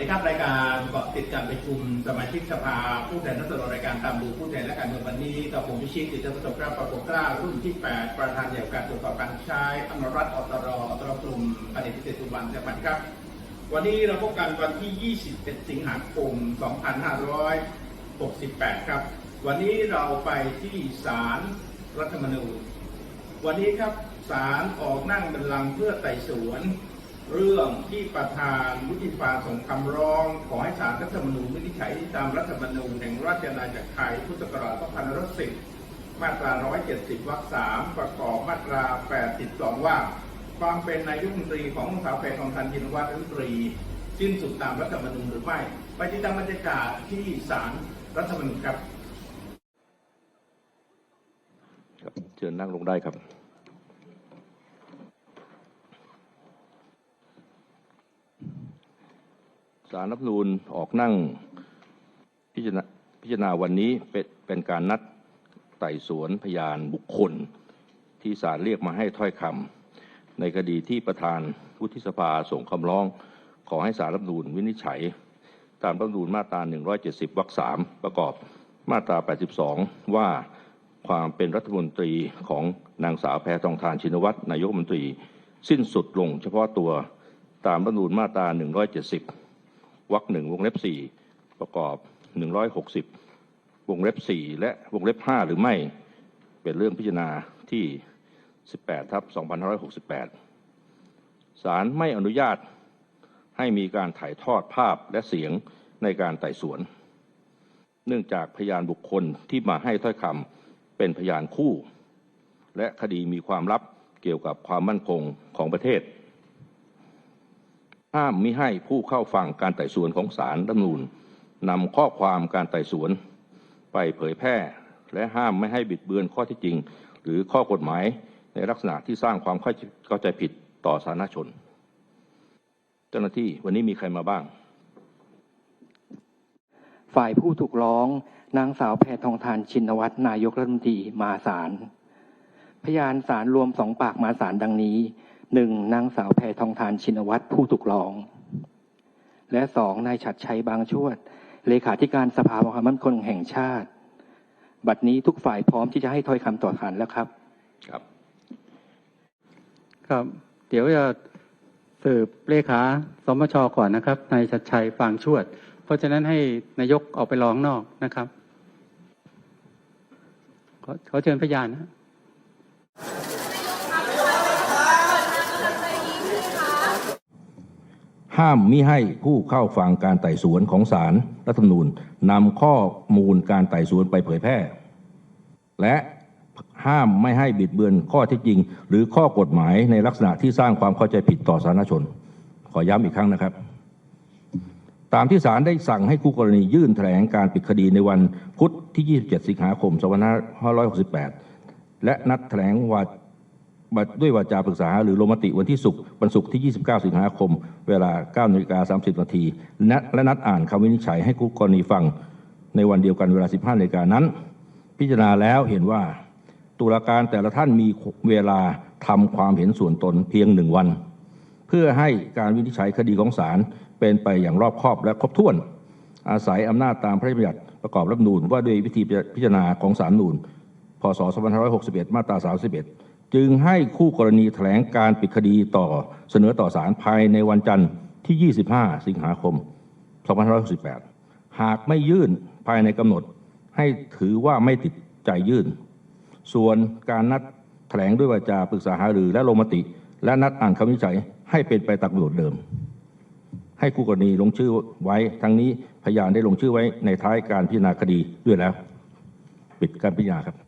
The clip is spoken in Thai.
ปิดการประชุมสมาชิกสภาผู้แทนรัศดรรายการตามดูผู้แทนและการเมืองวันนี้กับผมพิชิตติจประสบกล้าประกบกล้ารุ่นที่ 8 ประธานใหญ่การตรวจสอบการใช้อมรรัตน์อตรอตรกลุ่มปฏิพิเศษสุวรรณจังหวัดครับ วันนี้เราพบกันวันที่ 21 สิงหาคม 2568 ครับ วันนี้เราไปที่ศาลรัฐธรรมนูญ วันนี้ครับศาลออกนั่งบัลลังก์เพื่อไต่สวน เรื่องที่ประธานวุฒิภาส่งคำร้อง ขอให้ศาลรัฐธรรมนูญวินิจฉัยตามรัฐธรรมนูญแห่งราชอาณาจักรไทยพุทธศักราช2510 มาตรา 170 วรรค 3 ประกอบมาตรา 82 ว่า ความเป็นนายกรัฐมนตรีของสาวแพทองทันยินวัฒน์รัฐมนตรี สิ้นสุดตามรัฐธรรมนูญหรือไม่ไปติดตามบรรยากาศที่ศาลรัฐธรรมนูญครับครับเชิญนั่งลงได้ครับ สารรัฐธรรมนูญออกนั่งพิจารณาพิจารณาวันนี้เป็นเป็นการนัดไต่สวนพยานบุคคล ที่ศาลเรียกมาให้ถ้อยคำในคดีที่ประธานวุฒิสภาส่งคำร้อง ขอให้สารรัฐธรรมนูญวินิจฉัย ตามรัฐนูญมาตรา 170 วรรค3ประกอบมาตรา 82 ว่าความเป็นรัฐมนตรีของนางสาวแพทองทานชินวัตรนายกรัฐมนตรี สิ้นสุดลงเฉพาะตัวตามรัฐนูญมาตรา 170 วรรคหนึ่งวงเล็บ4ประกอบ160วงเล็บ4และวงเล็บ5หรือไม่เป็นเรื่องพิจารณาที่18ทับ2568ศาลไม่อนุญาตให้มีการถ่ายทอดภาพและเสียงในการไต่สวน เนื่องจากพยานบุคคลที่มาให้ถ้อยคำเป็นพยานคู่ และคดีมีความลับเกี่ยวกับความมั่นคงของประเทศ ห้ามมิให้ผู้เข้าฟังการไต่สวนของศาลรัฐนูญนำข้อความการไต่สวน ไปเผยแพร่ และห้ามไม่ให้บิดเบือนข้อที่จริง หรือข้อกฎหมายในลักษณะที่สร้างความเข้าใจผิดต่อสาธารณชน เจ้าหน้าที่วันนี้มีใครมาบ้าง ฝ่ายผู้ถูกร้อง นางสาวแพทองทานชินวัตรนายกรัฐมนตรีมาศาลพยานศาลรวมสองปากมาศาลดังนี้ หนึ่งนางสาวแพทองทานชินวัตรผู้ถูกร้อง และสองนายฉัดชัยบางชวด เลขาธิการสภาความมั่นคงแห่งชาติ บัดนี้ทุกฝ่ายพร้อมที่จะให้ถ้อยคำต่อศาลแล้วครับ ครับ ครับ เดี๋ยวจะสืบเลขาสมชก่อนนะครับนายชัดชัยฟางชวด เพราะฉะนั้นให้นายกออกไปรอข้างนอกนะครับ ขอขอเชิญพยานนะ ห้ามมิให้ผู้เข้าฟังการไต่สวนของศาลรัฐธรรมนูญนำข้อมูลการไต่สวนไปเผยแพร่ และห้ามไม่ให้บิดเบือนข้อเที่จริง หรือข้อกฎหมายในลักษณะที่สร้างความเข้าใจผิดต่อสาธารณชน ขอย้ำอีกครั้งนะครับ ตามที่ศาลได้สั่งให้คู่กรณียื่นแถลงการปิดคดีในวันพุธที่ 27 สิงหาคม 2568 และนัดแถลงวา ด้วยวาจาปรึกษาหรือลงมติวันที่ศุกร์วันศุกร์ที่ 29 สิงหาคม เวลา 9นาฬิกา30 นาทีและและนัดอ่านคำวินิจฉัยให้คู่กรณีฟัง ในวันเดียวกันเวลา 15นาฬิกานั้น พิจารณาแล้วเห็นว่า ตุลาการแต่ละท่านมีเวลาทำความเห็นส่วนตนเพียงหนึ่งวัน เพื่อให้การวินิจฉัยคดีของศาลเป็นไปอย่างรอบคอบและครบถ้วน อาศัยอำนาจตามพระราชบัญญัติประกอบรัฐธรรมนูญว่าด้วยวิธีพิจารณาของศาลรัฐธรรมนูญพศ2561 มาตรา 31 จึงให้คู่กรณีแถลงการปิดคดีต่อเสนอต่อศาลภายในวันจันทร์ที่ 25 สิงหาคม 2568 หากไม่ยื่นภายในกำหนด ให้ถือว่าไม่ติดใจยื่น ส่วนการนัดแถลงด้วยวาจาปรึกษาหารือและลงมติ และนัดอ่านคำวินิจฉัยให้เป็นไปตามกำหนดเดิม ให้คู่กรณีลงชื่อไว้ทั้งนี้พยานได้ลงชื่อไว้ในท้ายการพิจารณาคดีด้วยแล้ว ปิดการพิจารณาครับ